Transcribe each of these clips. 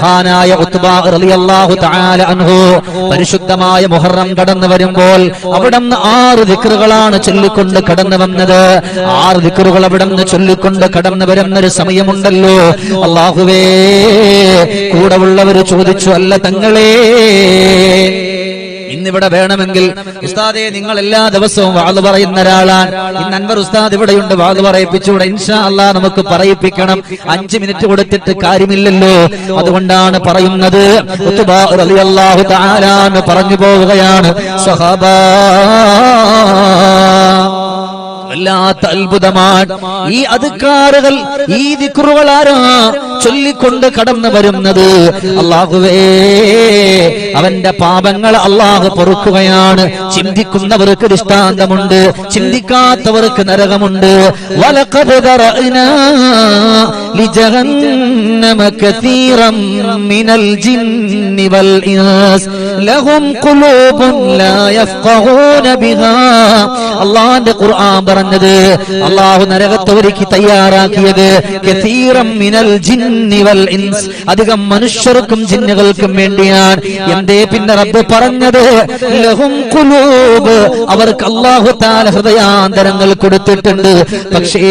മഹാനായ റളിയല്ലാഹു തആല അൻഹു പരിശുദ്ധമായ മുഹറം കടന്നു വരുമ്പോൾ അവിടുന്ന് ആറ് ദിക്റുകളാണ് ചൊല്ലിക്കൊണ്ട് കടന്നു വന്നത്. ആറ് ദിക്റുകൾ അവിടുന്ന് ചൊല്ലിക്കൊണ്ട് കടന്നു വരുന്ന ഒരു സമയമുണ്ടല്ലോ. അള്ളാഹുവേ കൂടെ ഉള്ളവര് ചോദിച്ചു അല്ല തങ്ങളേ ഇന്നിവിടെ വേണമെങ്കിൽ ഉസ്താദെ നിങ്ങൾ എല്ലാ ദിവസവും വാത് പറയുന്ന ഒരാളാണ്. ഇന്ന് അൻവർ ഉസ്താദ് ഇവിടെയുണ്ട് വാത് പറയിപ്പിച്ചുകൂടെ? ഇൻഷാ അല്ലാ നമുക്ക് പറയിപ്പിക്കണം. അഞ്ചു മിനിറ്റ് കൊടുത്തിട്ട് കാര്യമില്ലല്ലോ. അതുകൊണ്ടാണ് പറയുന്നത്. പറഞ്ഞു പോവുകയാണ്. സഹാബാ വല്ലാത്ത അത്ഭുതമാണ് ഈ അധികാറുകൾ ഈ ദിക്റുകൾ ആരാ ചൊല്ലിക്കൊണ്ട് കടന്നു വരുന്നത് അള്ളാഹുവേ അവന്റെ പാപങ്ങൾ അള്ളാഹു പൊറുക്കുകയാണ് ചിന്തിക്കുന്നവർക്ക് ദൃഷ്ടാന്തമുണ്ട് ചിന്തിക്കാത്തവർക്ക് നരകമുണ്ട് വലഖദ് ദറഅനാ لجهنم كثيرا من الجن والإنس لهم قلوب لا يفقهون بها അള്ളാന്റെ ഖുർആൻ പറഞ്ഞത്. അള്ളാഹു നരകത്തെ ഒരുക്കി തയ്യാറാക്കിയത് ഇൻസ്. അധികം മനുഷ്യർക്കും ജിന്നുകൾക്കും വേണ്ടിയാണ്. എന്തേ പിന്നെ റബ്ബ് പറഞ്ഞത്? ലഹും അവർക്ക് അള്ളാഹു താല ഹൃദയാന്തരങ്ങൾ കൊടുത്തിട്ടുണ്ട്. പക്ഷേ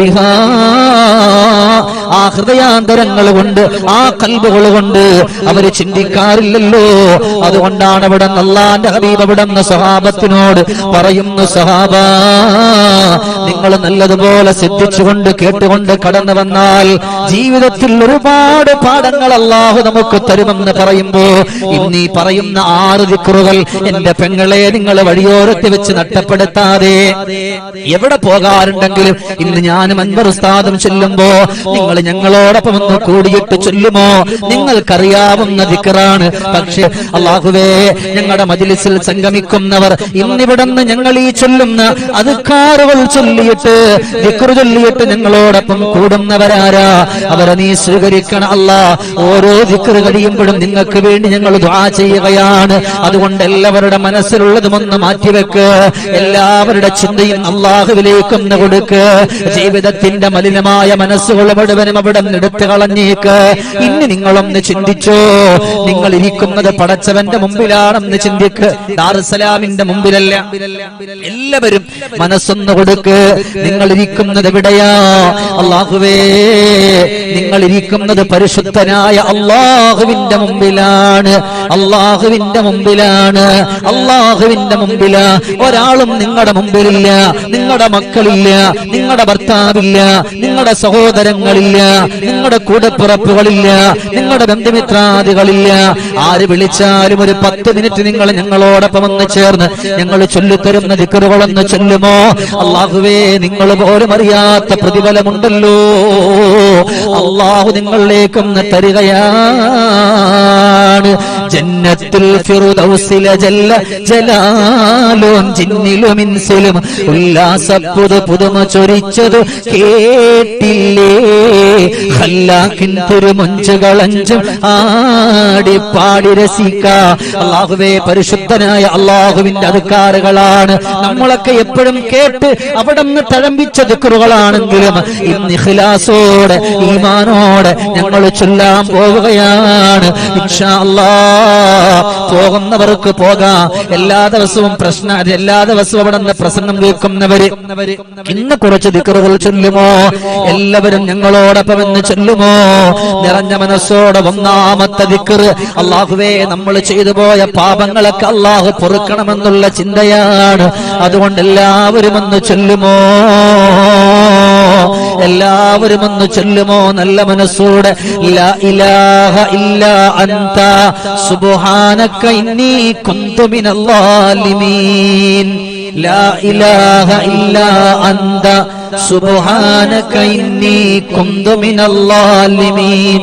ബിഹാ. ആ ഹൃദയാന്തരങ്ങൾ കൊണ്ട് ആ കൽബുകൾ കൊണ്ട് അവർ ചിന്തിക്കാറില്ലല്ലോ. അതുകൊണ്ടാണ് അവിടെ അള്ളാന്റെ ഹബീബ് അവിടെ സഹാബത്തിനോട് പറയുന്നു സഹാബ നിങ്ങൾ നല്ലതുപോലെ ശ്രദ്ധിച്ചുകൊണ്ട് കേട്ടുകൊണ്ട് കടന്നു വന്നാൽ ജീവിതത്തിൽ ഒരുപാട് പാഠങ്ങൾ അള്ളാഹു നമുക്ക് തരുമെന്ന് പറയുമ്പോ ഇന്നീ പറയുന്ന ആറ് ദിക്കറുകൾ എന്റെ പെങ്ങളെ നിങ്ങൾ വഴിയോരത്ത് വെച്ച് നഷ്ടപ്പെടുത്താതെ എവിടെ പോകാറുണ്ടെങ്കിലും ഇന്ന് ഞാനും അൻവർ ഉസ്താദും ചെല്ലുമ്പോ നിങ്ങൾ ഞങ്ങളോടൊപ്പം ഒന്ന് കൂടിയിട്ട് ചൊല്ലുമോ? നിങ്ങൾക്കറിയാവുന്ന ദിക്കറാണ് പക്ഷേ അള്ളാഹുവേ ഞങ്ങളുടെ മജിലിസിൽ സംഗമിക്കുന്നവർ ഇന്നിവിടുന്ന് ഞങ്ങൾ ഈ ചൊല്ലുന്ന അതുക്കാറുകൾ ചൊല്ലിയിട്ട് ദിക്റ് ചൊല്ലിയിട്ട് ഞങ്ങളോടൊപ്പം കൂടുന്നവരാരാ? അവരെ നീ സ്വീകരിക്കണം അല്ല. ഓരോ ദിക്കറ് കഴിയുമ്പോഴും നിങ്ങൾക്ക് വേണ്ടി ഞങ്ങൾ ദ്വാ ചെയ്യുകയാണ്. അതുകൊണ്ട് എല്ലാവരുടെ മനസ്സിലുള്ളതും ഒന്ന് മാറ്റിവെക്ക്. എല്ലാവരുടെ ചിന്തയും അള്ളാഹുവിലേക്കൊന്ന് കൊടുക്ക്. ജീവിതത്തിന്റെ മലിനമായ മനസ്സുകൾ മുഴുവനും അവിടെ എടുത്തു കളഞ്ഞേക്ക്. ഇനി നിങ്ങളൊന്ന് ചിന്തിച്ചോ? നിങ്ങൾ ഇരിക്കുന്നത് പടച്ചവന്റെ മുമ്പിലാണെന്ന് ചിന്തിക്ക്. ദാറുസലാമിന്റെ മുമ്പിലല്ല. എല്ലാവരും മനസ്സൊന്ന് കൊടുക്ക്. നിങ്ങൾ ഇരിക്കുന്നത് എവിടെയാ? അള്ളാഹുവേ നിങ്ങൾ ഇരിക്കുന്നത് പരിശുദ്ധനായ അള്ളാഹുവിന്റെ മുമ്പിലാണ്. അള്ളാഹുവിന്റെ മുമ്പിലാണ്. അള്ളാഹുവിന്റെ മുമ്പില. ഒരാളും നിങ്ങളുടെ മുമ്പിലില്ല. നിങ്ങളുടെ മക്കളില്ല. നിങ്ങളുടെ ഭർത്താവില്ല. നിങ്ങളുടെ സഹോദരങ്ങളില്ല. നിങ്ങളുടെ കൂടപ്പിറപ്പുകളില്ല നിങ്ങളുടെ ബന്ധുമിത്രാദികളില്ല. ആര് വിളിച്ചാലും ഒരു പത്ത് മിനിറ്റ് നിങ്ങൾ ഞങ്ങളോടൊപ്പം ഒന്ന് ചേർന്ന് ഞങ്ങൾ ചൊല്ലിത്തരുന്ന ദിക്കറുകളൊന്ന് ചൊല്ലുമോ? അള്ളാഹുവേ നിങ്ങൾ പോലും അറിയാത്ത പ്രതിഫലമുണ്ടല്ലോ. അള്ളാഹു നിങ്ങളിലേക്കൊന്ന് തരികയാണ് ജന്നത്തുൽ ഫിറുദൗസിലെ ജല്ല ജലാലും ജിന്നിലും ഇൻസിലും ഉല്ലാസപ്പുതു പുതുമ ചൊരിച്ചതു കേട്ടില്ലേ? ഹല്ലാക്കിൻ തിരുമൊഞ്ചുകളഞ്ചും ആടി പാടി രസിക്ക. അള്ളാഹുവേ പരിശുദ്ധനായ അള്ളാഹുവിന്റെ അധികാറുകളാണ് നമ്മളൊക്കെ എപ്പോഴും കേട്ട് അവിടെ നിന്ന് തഴമ്പിച്ച ദിക്കറുകളാണെങ്കിലും ഇന്ന് ഇഖ്ലാസോടെ ഈമാനോടെ ഞങ്ങൾ ചൊല്ലാൻ പോവുകയാണ്. ഇൻഷാ പോകുന്നവർക്ക് പോകാം. എല്ലാ ദിവസവും പ്രശ്ന എല്ലാ ദിവസവും അവിടെ നിന്ന് പ്രസംഗം കേൾക്കുന്നവര്. ഇന്ന് കുറച്ച് ദിക്കറുകൾ ചൊല്ലുമോ? എല്ലാവരും ഞങ്ങളോടൊപ്പം എന്ന് ചൊല്ലുമോ? നിറഞ്ഞ മനസ്സോടെ ഒന്നാമത്തെ ദിക്കറ്. അള്ളാഹുവേ നമ്മൾ ചെയ്തു പോയ പാപങ്ങളൊക്കെ അള്ളാഹു പൊറുക്കണമെന്നുള്ള ചിന്തയാണ്. അതുകൊണ്ട് എല്ലാവരും ഒന്ന് ചൊല്ലുമോ? എല്ലാവരും ഒന്ന് ചൊല്ലുമോ നല്ല മനസ്സോടെ? സുബ്ഹാനക ഇന്നി കുന്തു മിനൽ ളാലിമീൻ ലാ ഇലാഹ ഇല്ലാ അൻത സുബ്ഹാനക ഇന്നി കുന്തു മിനൽ ളാലിമീൻ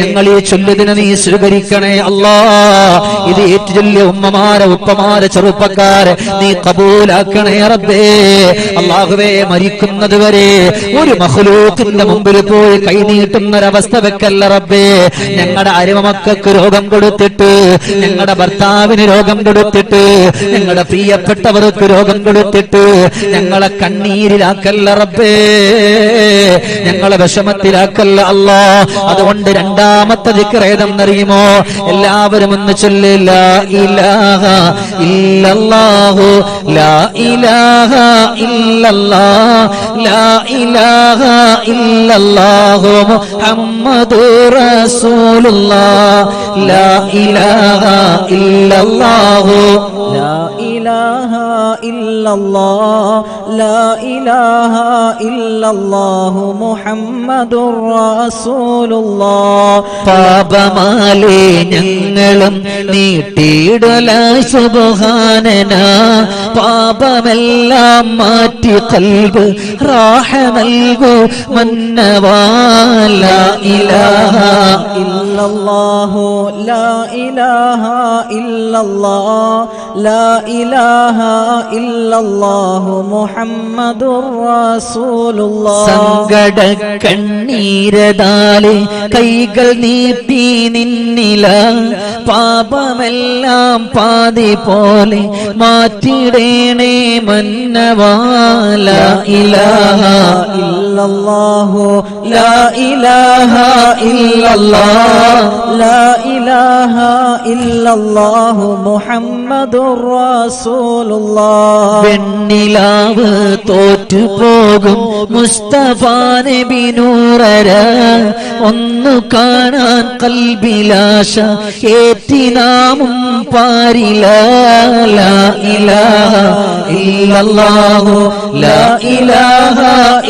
ഞങ്ങൾ ഈ ചൊല്ലുതിനെ നീ സ്വീകരിക്കണേ അല്ലാ. ഇത് ഏറ്റുചൊല്ലിയ ഉമ്മമാരെ ഉപ്പമാരെ ചെറുപ്പക്കാരെ നീ കബൂലാക്കണേ റബ്ബേ. അള്ളാഹുവേ മരിക്കുന്നത് വരെ ഒരു മഹ്ലൂക്കിന്റെ മുമ്പിൽ പോയി കൈനീട്ടുന്നൊരവസ്ഥ വെക്കല്ല റബ്ബേ. ഞങ്ങളുടെ അരുമമക്കൾക്ക് രോഗം കൊടുത്തിട്ട് ഞങ്ങളുടെ ഭർത്താവിന് രോഗം കൊടുത്തിട്ട് ഞങ്ങളുടെ പ്രിയപ്പെട്ടവർക്ക് രോഗം കൊടുത്തിട്ട് ഞങ്ങളെ കണ്ണീരിലാക്കല്ല റബ്ബേ. ഞങ്ങളെ വിഷമത്തിലാക്കല്ല അല്ലാ. അതുകൊണ്ട് രണ്ടാമത്തെ ദിക്കറേതെന്നറിയുമോ എല്ലാവരും ഒന്ന് ഇലാഹ ഇല്ലല്ലാഹു ലാ ഇലാഹ ലാ ഇലാഹ മുഹമ്മദുർ റസൂലുള്ളാഹ് ലാ ഇലാഹ لا إله إلا الله لا إله إلا الله محمد رسول الله പാപമാലേ ഞങ്ങളും നീട്ടിയിടല സുബഹാനന പാപമെല്ലാം മാറ്റി കൽബ് റാഹ നൽകൂ മന്നവാല ഇലാഹ إلا الله لا إله إلا الله സങ്കട കണ്ണീരതാലെ കൈകൾ നീട്ടി നിന്നില. പാപമെല്ലാം പാതി പോലെ മാറ്റിടേണേ മന്നവാല. ഇലാഹ ഇല്ലല്ലാഹു ലാ ഇലാഹ ഇല്ലല്ലാഹ് ലാ ഇലാഹ ഇല്ലല്ലാഹു മുഹമ്മദുർ റസൂൽ الله محمد رسول الله വെണ്ണിലാവ് തോറ്റുപോകും മുസ്തഫ നബി നൂറര ഒന്നു കാണാൻ കൽബിലാശ ഏറ്റിനാമും പാരില ലാ ഇലാഹ ഇല്ലല്ലാഹു ലാ ഇലാഹ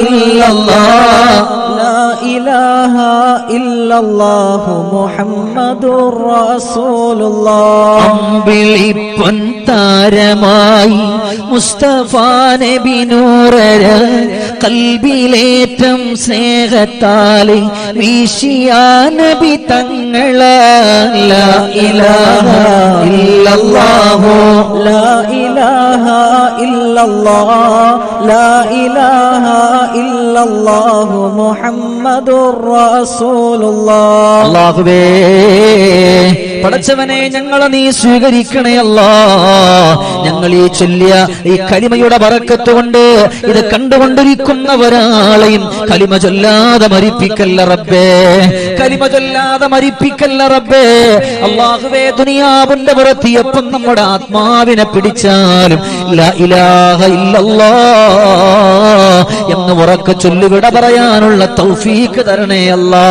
ഇല്ലല്ലാഹ് لا إله إلا الله محمد رسول الله പൊന്താരമായി മുസ്തഫ നബി നൂറര കൽബിലേറ്റം സ്നേഹത്താലെ വീശിയ നബി തങ്ങളെ. ലാ പടച്ചവനെ ഞങ്ങളെ നീ സ്വീകരിക്കണേ അല്ല. ഞങ്ങൾ ഈ ചൊല്ലിയ ഈ കലിമയുടെ പറക്കത്ത് കൊണ്ട് ഇത് കണ്ടുകൊണ്ടിരിക്കുന്ന ഒരാളെയും കലിമ ചൊല്ലാതെ മരിപ്പിക്കല്ല റബ്ബേ. കലിമ ചൊല്ലാതെ മരിപ്പിക്കല്ല റബ്ബേ. അള്ളാഹുവേ ദുനിയാവിന്റെ പുറത്തിയപ്പം നമ്മുടെ ആത്മാവിനെ പിടിച്ചാലും എന്ന് ഉറക്ക ചൊല്ലുവിട പറയാനുള്ള തൗഫീക്ക് തരണേ അല്ലാ.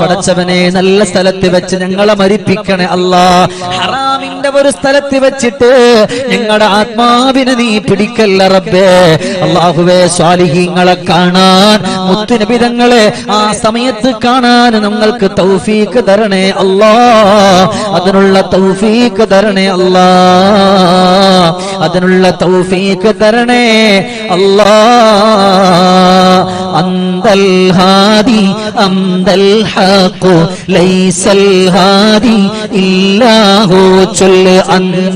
പടച്ചവനെ നല്ല സ്ഥലത്ത് വെച്ച് ഞങ്ങളെ മരിപ്പിക്കണേ അല്ലാ. ഹറാമിന്റെ ഒരു സ്ഥലത്ത് വെച്ചിട്ട് ഞങ്ങളുടെ ആത്മാവിനെ നീ പിടിക്കല്ല റബ്ബേ. അള്ളാഹുവേ സ്വാലിഹീങ്ങളെ കാണാൻ മുത്തുനബിതങ്ങളെ ആ സമയത്ത് കാണാൻ നിങ്ങൾക്ക് തൗഫീക്ക് തരണേ അല്ലാ. അതിനുള്ള തൗഫീക്ക് തരണേ അല്ലാ. അതിനുള്ള തൗഫീക്ക് തരണേ അല്ലാ. അന്തൽ ഹാദി അന്തൽ ഹഖു ലൈസൽ ഹാദി ഇല്ലാഹു ചൊല്ല് അന്തൽ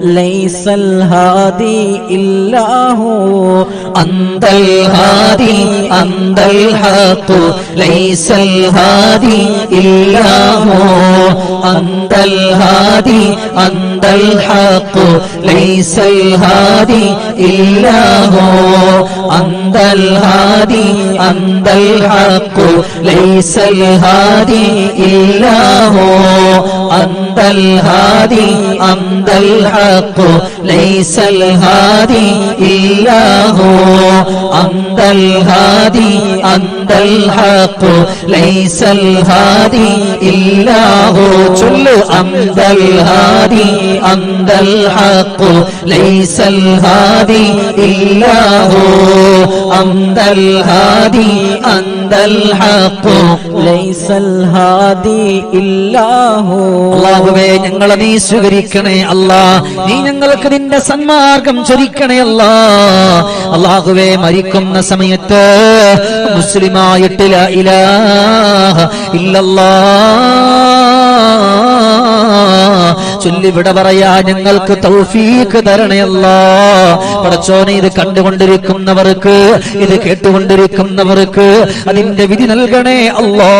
ليس الهادي إلا هو أنت الهادي أنت الحق ليس الهادي إلا هو أنت الهادي أنت الحق ليس الهادي إلا هو أنت الهادي أنت الحق ليس الهادي إلا هو أنت أنت الهادي أنت الحق. ليس الهادي إلا هو. أنت الهادي أنت الحق. ليس الهادي إلا هو. جل أنت الهادي أنت الحق. ليس الهادي إلا هو. أنت الهادي أنت الحق. ليس الهادي إلا هو. الله അള്ളാഹുവേ ഞങ്ങളെ നീ സ്വീകരിക്കണേ അല്ലാ. നീ ഞങ്ങൾക്ക് നിന്റെ സന്മാർഗം ചൊരിക്കണേ അല്ലാ. അള്ളാഹുവേ മരിക്കുന്ന സമയത്ത് മുസ്ലിമായിട്ടില്ല ഇല ഇല്ലല്ലാ. ചൊല്ലിവിടെ പറയാ ഞങ്ങൾക്ക് തൗഫീക്ക് തരണയല്ല പടച്ചോനെ ഇത് കണ്ടുകൊണ്ടിരിക്കുന്നവർക്ക് ഇത് കേട്ടുകൊണ്ടിരിക്കുന്നവർക്ക് അതിന്റെ വിധി നൽകണേ അല്ലാ.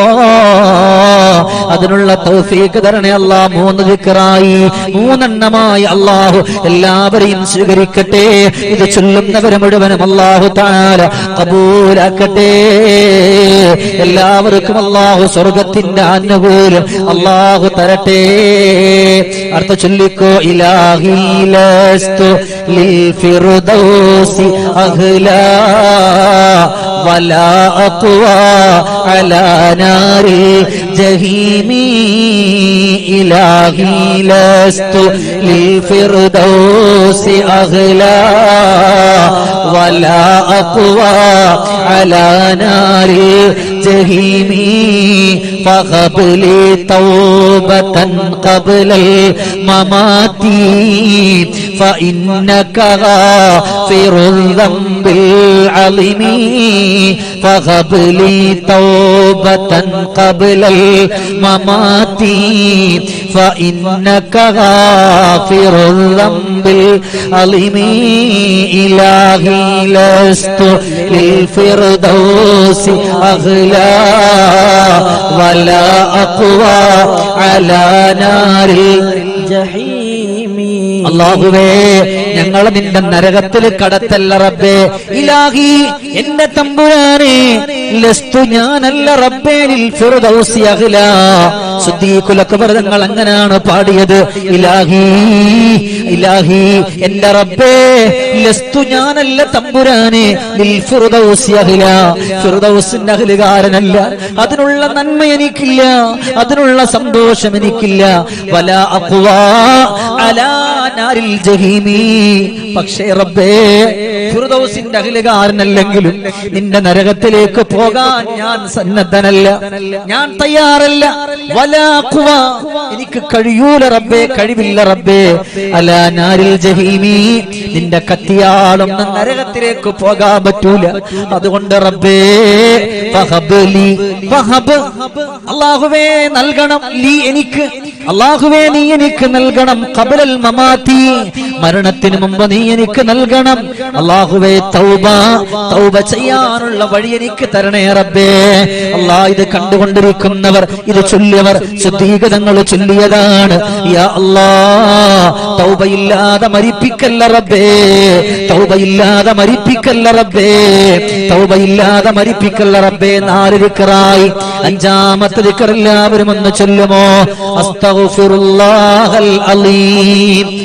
അതിനുള്ള തൗഫീക്ക് തരണേ അല്ലാ മൂന്ന് ദിക്റായി മൂന്നെണ്ണമായി അള്ളാഹു എല്ലാവരെയും സ്വീകരിക്കട്ടെ ഇത് ചൊല്ലുന്നവരെ മുഴുവനും അള്ളാഹു താല കബൂലാക്കട്ടെ എല്ലാവർക്കും അള്ളാഹു സ്വർഗത്തിന്റെ ആനുകൂല്യം അള്ളാഹു തരട്ടെ അർത്ഥ ചൊല്ലിക്കോ ഇലാഹി ലസ്തു ലിൽ ഫിർദൗസി അഹ്ലാ ولا أقوى على نار الجحيم إلهي لست للفردوس أغلى ولا أقوى على نار الجحيم فهب لي توبة قبل الممات فإنك غافر الذنب العظيم فهب لي توبة قبل الممات فإنك غافر الذنب العظيم إلهي لست للفردوس أغلى ولا أقوى على نار الجحيم അള്ളാഹുവേ ഞങ്ങൾ നിന്റെ നരകത്തിൽ കടത്തല്ല റബ്ബേ. ഇലാഹി എന്റെ തമ്പുരാനെ ലസ്തു ഞാനല്ല റബ്ബേ ഫിർദൗസി അഖില സുദ്ദീഖുൽ തങ്ങൾ അങ്ങനെയാണ് പാടിയത്. ഇലാഹി ഇലാഹി എന്റെ റബ്ബേ ലസ്തു ഞാനല്ല തമ്പുരാനെ ഫിർദൗസി അഖില ഫിർദൗസിന്റെ അഹ്ലുകാരനല്ല. അതിനുള്ള നന്മ എനിക്കില്ല. അതിനുള്ള സന്തോഷം എനിക്കില്ല. വല അഖ്വാ അലാ നാരിൽ ജഹീമി. പക്ഷേ റബ്ബേ ഫിർദൗസിന്റെ അഖിലുകാരനല്ലെങ്കിലും നിന്റെ നരകത്തിലേക്ക് പോകാൻ ഞാൻ സന്നദ്ധനല്ല. ഞാൻ തയ്യാറല്ല. വലാഖുവ എനിക്ക് കഴിയൂല റബ്ബേ കഴിവില്ല റബ്ബേ. അല നാരിൽ ജഹീമി. നിന്റെ കത്തിയാളൊന്ന് നരകത്തിലേക്ക് പോകാൻ പറ്റൂല. അതുകൊണ്ട് റബ്ബേ അല്ലാഹുവേ നൽകണം ലീ എനിക്ക്. അല്ലാഹുവേ നീ എനിക്ക് നൽകണം. ഖബലൽ മമാതി മരണത്തിന് മുമ്പ് നീ എനിക്ക് നൽകണം. അള്ളാഹുവേ തൗബ. തൗബ ചെയ്യാനുള്ള വഴി എനിക്ക് തരണേ റബ്ബേ. അള്ളാഹ് ഇത് കണ്ടുകൊണ്ടിരിക്കുന്നവർ ഇത് ചൊല്ലിയവർ ശുദ്ധീകതങ്ങൾ ചൊല്ലിയതാണ്. തൗബയില്ലാതെ മരിപ്പിക്കല്ല റബ്ബേ. തൗബയില്ലാതെ മരിപ്പിക്കല്ല റബ്ബേ. തൗബയില്ലാതെ മരിപ്പിക്കല്ല റബ്ബേ. നാല് ദിക്റായി അഞ്ചാമത്തെ ദിക്ർ എല്ലാവരും ഒന്ന് ചൊല്ലുമോ? അസ്തഗ്ഫിറുല്ലാഹൽ അലീം.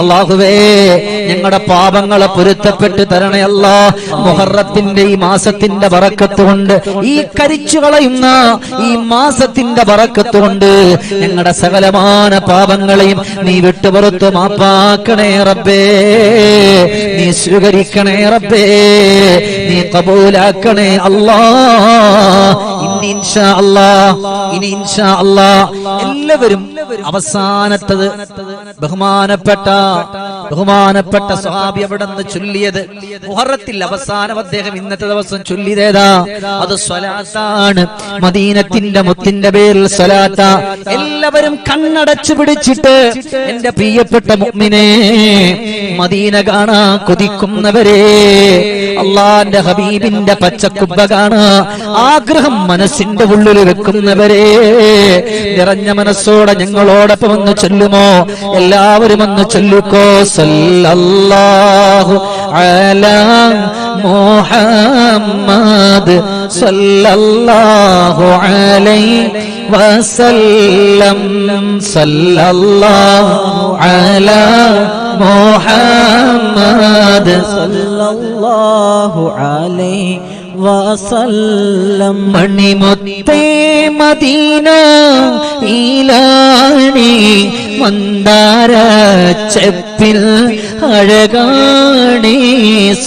അള്ളാഹുവേ. ഞങ്ങളുടെ പാപങ്ങളെ പൊരുത്തപ്പെട്ട് തരണേ മുഹറത്തിന്റെ ഈ മാസത്തിന്റെ വറക്കത്ത് കൊണ്ട് ഈ കരിച്ചു കളയുന്ന ഈ മാസത്തിന്റെ വറക്കത്ത് കൊണ്ട് ഞങ്ങളുടെ സകലമാന പാപങ്ങളെയും നീ വിട്ടുപുറത്ത് മാപ്പാക്കണേ റബ്ബേ. നീ സ്വീകരിക്കണേ റബ്ബേ. നീ കബൂലാക്കണേ അല്ലാ. ഇനി ഇൻഷാ അല്ലാ ഇനി ഇൻഷാ അല്ലാ. എല്ലാവരും അവസാനത്തത് ബഹുമാനപ്പെട്ട ബഹുമാനപ്പെട്ട സ്വഹാബി അവിടെ നിന്ന് ചൊല്ലിയത് മുഹറത്തിൽ അവസാനം അദ്ദേഹം ഇന്നത്തെ ദിവസം ചൊല്ലിയതേതാ? അത് സ്വലാത്താണ്. മദീനത്തിന്റെ മുത്തിന്റെ പേരിൽ സ്വലാത്ത. എല്ലാവരും കണ്ണടച്ചു പിടിച്ചിട്ട് എന്റെ പ്രിയപ്പെട്ട മുമ്മിനെ മദീന കാണാ കൊതിക്കുന്നവരെ. അള്ളാന്റെ ഹബീബിന്റെ പച്ചക്കുബ്ബ കാണാ ആഗ്രഹം മനസ്സിന്റെ ഉള്ളിൽ വെക്കുന്നവരെ. നിറഞ്ഞ മനസ്സോടെ ഞങ്ങളോടൊപ്പം ഒന്ന് ചൊല്ലുമോ? എല്ലാവരും ഒന്ന് ചൊല്ലുക്കോ? സല്ലല്ലാഹു അലാ മുഹമ്മദ് സല്ലല്ലാഹു അലൈഹി വസല്ലം സല്ലല്ലാഹു അലാ മുഹമ്മദ് സല്ലല്ലാഹു അലൈഹി വസല്ലം മണിമുത്തേ മദീന ഈലാണി മന്ദാര ചെപ്പിൽ അഴകാണി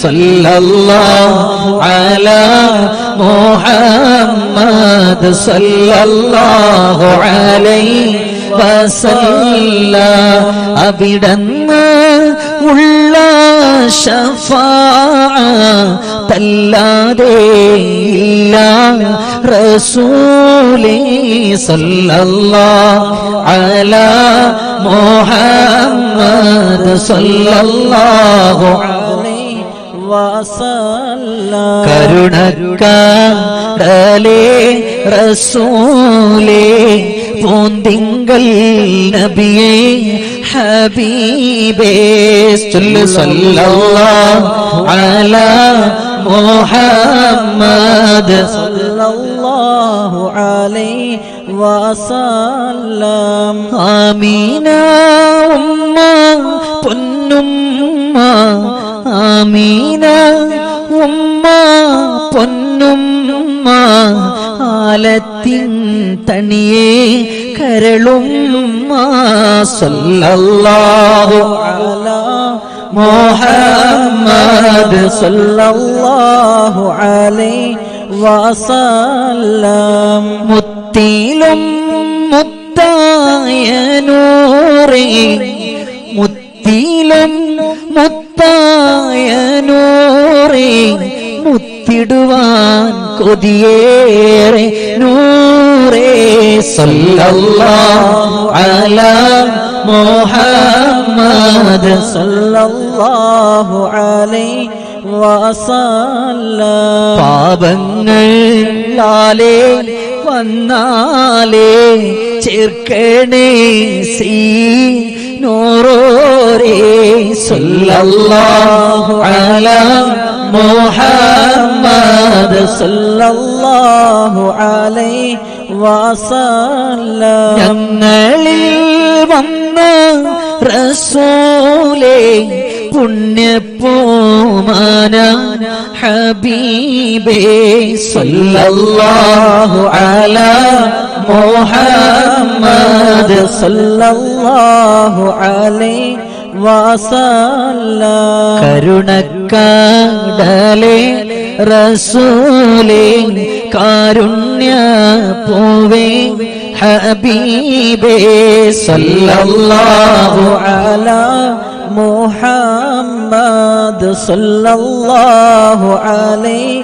സല്ലല്ലാഹു അലാ മുഹമ്മദ് സല്ലല്ലാഹു അലൈഹി വസല്ല. അവിടന്ന് ഉള്ള ഷഫാ തല്ലാതെ ഇല്ല. റസൂലി സല്ല അലൈഹി വസല്ലം. കരുണക്കാടലേ റസൂലേ പൂന്തിങ്കൽ നബിയേ ഹബീബേ ചൊല്ല് അലാ മുഹമ്മദ് സല്ലല്ലാഹു അലൈഹി വസല്ലം. ആമീന ഉമ്മ പൊന്നുമ്മ ആമീന ഉമ്മ പൊന്നുമ്മ ആലത്തിൻ തണിയേ കരളുമ്മ സല്ലല്ലാഹു അലാ മുഹമ്മദ് സല്ലല്ലാഹു അലൈഹി വസല്ലം മുത്തിലും മുത്തായ നൂറേ മുത്തിലും മുത്തായ നൂറേ മുത്തിടുവാൻ കൊതിയേറെ നൂറേ സല്ലല്ലാഹു അലാ മുഹമ്മദ് സല്ലല്ലാഹു അലൈഹി പാപങ്ങൾ ലാലേ വന്നാലേ ചേർക്കണേ സീ നൂറോരേ സല്ലല്ലാഹു അലാ മുഹമ്മദ് സല്ലല്ലാഹു അലൈഹി വസല്ലം ഞങ്ങളിൽ വന്ന റസൂലേ പുണ്യപ്പൂമാന ഹബീബേ സല്ലല്ലാഹു അലാ മുഹമ്മദ് സല്ലല്ലാഹു അലൈഹി വാസല്ല. കരുണക്കാടലേ റസൂലേ കാരുണ്യ പോവേ ഹബീബേ സല്ലല്ലാഹു അലാ മുഹമ്മദ് സല്ലല്ലാഹു അലൈഹി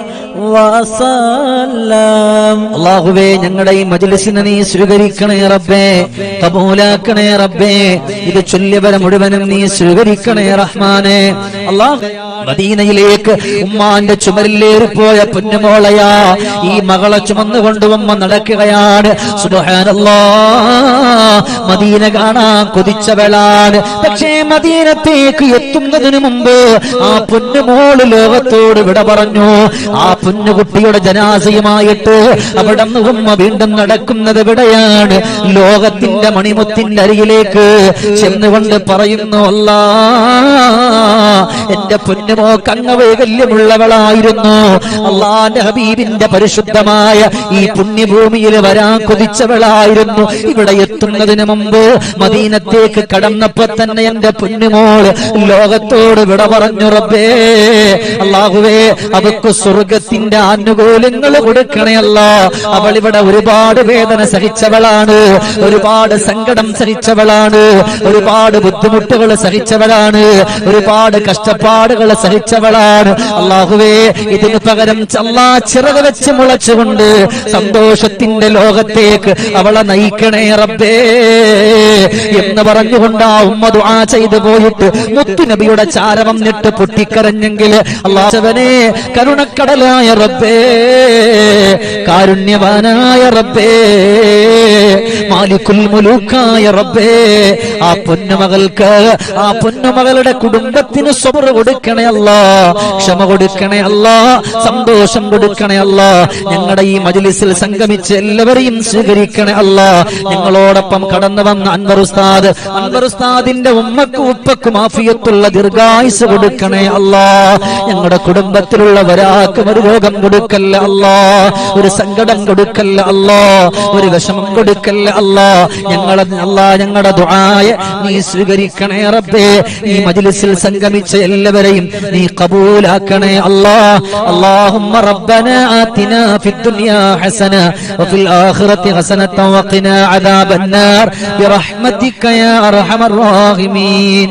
അള്ളാഹുവേ ഞങ്ങളുടെ ഈ മജ്ലിസിനെ നീ സ്വീകരിക്കണേ റബ്ബേ. കബൂലാക്കണേ റബ്ബേ. ഇത് ചൊല്ലിയവരെ മുഴുവനും നീ സ്വീകരിക്കണേ റഹ്മാനെ. അള്ളാഹു മദീനയിലേക്ക് ഉമ്മാന്റെ ചുമരിലേറിപ്പോയ പൊന്നുമോളയാ ഈ മകളെ ചുമന്നുകൊണ്ട് ഉമ്മ നടക്കുകയാണ്. സുബഹാനല്ലോ. മദീന കാണാൻ കൊതിച്ചവളാണ്. പക്ഷേ മദീനത്തേക്ക് എത്തുന്നതിന് മുമ്പ് ആ പൊന്നുമോൾ ലോകത്തോട് വിട പറഞ്ഞു. ആ പൊന്നുകുട്ടിയുടെ ജനാസയുമായിട്ട് അവിടെ ഉമ്മ വീണ്ടും നടക്കുന്നത് എവിടെയാണ്? ലോകത്തിന്റെ മണിമുത്തിന്റെ അരികിലേക്ക് ചെന്നുകൊണ്ട് പറയുന്നു അല്ല എന്റെ പൊന്നുമോ കങ്ങവൈകല്യമുള്ളവളായിരുന്നു അള്ളാന്റെ ഹബീബിന്റെ പരിശുദ്ധമായ ഈ പുണ്യഭൂമിയിൽ വരാൻ കൊതിച്ചവളായിരുന്നു. ഇവിടെ എത്തുന്നതിന് മുമ്പ് മദീനത്തേക്ക് കടന്നപ്പോ തന്നെ എന്റെ പൊന്നുമോൾ ലോകത്തോട് വിട പറഞ്ഞു റബ്ബേ അള്ളാഹുവേ അവക്ക് സ്വർഗത്തിന്റെ ആനുകൂല്യങ്ങൾ കൊടുക്കണയല്ല. അവൾ ഇവിടെ ഒരുപാട് വേദന സഹിച്ചവളാണ്. ഒരുപാട് സങ്കടം സഹിച്ചവളാണ്. ഒരുപാട് ബുദ്ധിമുട്ടുകൾ സഹിച്ചവളാണ്. ഒരുപാട് കഷ്ടപ്പാടുകൾ സഹിച്ചവളാണ്. അള്ളാഹുവേ ഇതിന് പകരം ചല്ലാ ചിറക് വെച്ച് മുളച്ചുകൊണ്ട് സന്തോഷത്തിന്റെ ലോകത്തേക്ക് അവളെ നയിക്കണേ റബ്ബേ. എന്ന് പറഞ്ഞുകൊണ്ട് ആ ഉമ്മ ദുആ ചെയ്തു പോയിട്ട് മുത്തുനബിയുടെ ചാരവം നിട്ട് പൊട്ടിക്കരഞ്ഞെങ്കിൽ അള്ളാഹവനെ കരുണക്കടലായ റബ്ബേ. കാരുണ്യവാനായ റബ്ബേ. മാലിക്കുൽ റബ്ബേ ആ പൊന്നുമകൾക്ക് ആ പൊന്നുമകളുടെ കുടുംബത്തിന് സ്വബർ കൊടുക്കണേ അല്ല ക്ഷമ കൊടുക്കണേ അല്ല സന്തോഷം കൊടുക്കണേ അല്ല ഞങ്ങളുടെ ഈ മജ്ലിസിൽ സംഗമിച്ച് എല്ലാവരെയും സ്വീകരിക്കണേ അല്ല ഞങ്ങളോടൊപ്പം കടന്നു വന്ന അൻവർ ഉസ്താദ് അൻവർ ഉസ്താദിന്റെ ഉമ്മക്കും ഉപ്പക്കും ആഫിയത്തുള്ള ദീർഘായുസ് കൊടുക്കണേ അല്ല ഞങ്ങളുടെ കുടുംബത്തിലുള്ള ഒരാൾക്കും ഒരു രോഗം കൊടുക്കല്ല അല്ല ഒരു സങ്കടം കൊടുക്കല്ല അല്ല ഒരു വിഷമം കൊടുക്കല്ല റബ്ബില്ല അല്ലാ ഞങ്ങളെ അല്ലാ ഞങ്ങളുടെ ദുആയെ നീ സ്വീകരിക്കണേ റബ്ബേ. ഈ മജ്ലിസിൽ സംഗമിച്ച എല്ലാവരെയും നീ കബൂലാക്കണേ അല്ലാ അല്ലാഹുമ്മ റബ്ബനാ ആതിനാ ഫിദ്ദുനിയാ ഹസന വഫിൽ ആഖിറതി ഹസന വഖിനാ അദാബന്നാർ. ബിറഹ്മതിക യാ അർഹമർ റഹീമീൻ.